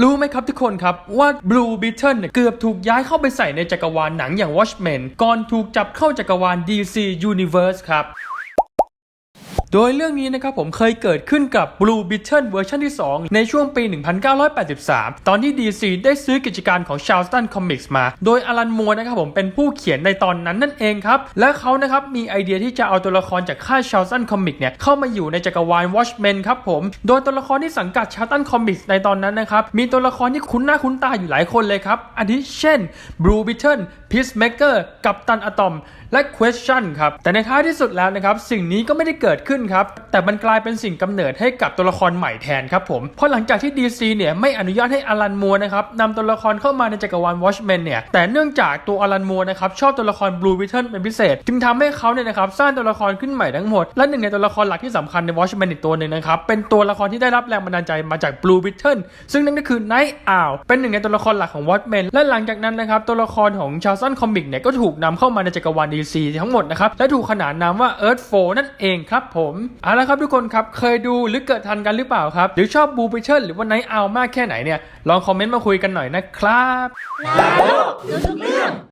รู้ไหมครับทุกคนครับ ว่า Blue Beetle เนี่ยเกือบถูกย้ายเข้าไปใส่ในจักรวาลหนังอย่าง Watchmen ก่อนถูกจับเข้าจักรวาล DC Universe ครับ โดยเรื่องนี้นะครับผมเคยเกิดขึ้นกับ Blue Beetle เวอร์ชันที่ 2 ในช่วงปี 1983 ตอนที่ DC ได้ซื้อกิจการของ Charlton Comics มา โดยอลันมัวนะครับผมเป็นผู้เขียนในตอนนั้นนั่นเองครับ และเขานะครับมีไอเดียที่จะเอาตัวละครจากค่าย Charlton Comics เนี่ยเข้ามาอยู่ในจักรวาล Watchmen ครับผม โดยตัวละครที่สังกัด Charlton Comics ในตอนนั้นนะครับมีตัวละครที่คุ้นหน้าคุ้นตาอยู่หลายคนเลยครับอาทิเช่น Blue Beetle Peacemaker กัปตันอะตอมและ Question ครับแต่ในท้ายที่สุดแล้วนะครับสิ่งนี้ก็ไม่ได้เกิดขึ้นครับ แต่มันกลายเป็นสิ่งกำเนิดให้กับตัวละครใหม่แทนครับผม เพราะหลังจากที่ DC เนี่ยไม่อนุญาตให้อลันมัวนะครับนำตัวละครเข้ามาในจักรวาล Watchmen เนี่ย แต่เนื่องจากตัวอลันมัวนะครับชอบตัวละคร Blue Beetle เป็นพิเศษ จึงทำให้เขาเนี่ยนะครับสร้างตัวละครขึ้นใหม่ทั้งหมด และหนึ่งในตัวละครหลักที่สำคัญใน Watchmen อีกตัวหนึ่งนะครับ เป็นตัวละครที่ได้รับแรงบันดาลใจมาจาก Blue Beetle ซึ่งนั่นก็คือ Night Owl เป็นหนึ่งในตัวละครหลักของ Watchmen และหลังจากนั้นนะครับตัวละครของ Charlton Comics เนี่ยก็ถูกนำเข้ามาในจักรวาล DC ทั้งหมดนะครับและถูกขนานนามว่า Earth 4นั่นเองครับผมเอาละครับทุกคนครับเคยดูหรือเกิดทันกันหรือเปล่าครับ หรือชอบ Blue Beetle หรือว่าไนท์เอามากแค่ไหนเนี่ยลองคอมเมนต์มาคุยกันหน่อยนะครับนาโลกรู้ทุกเรื่อง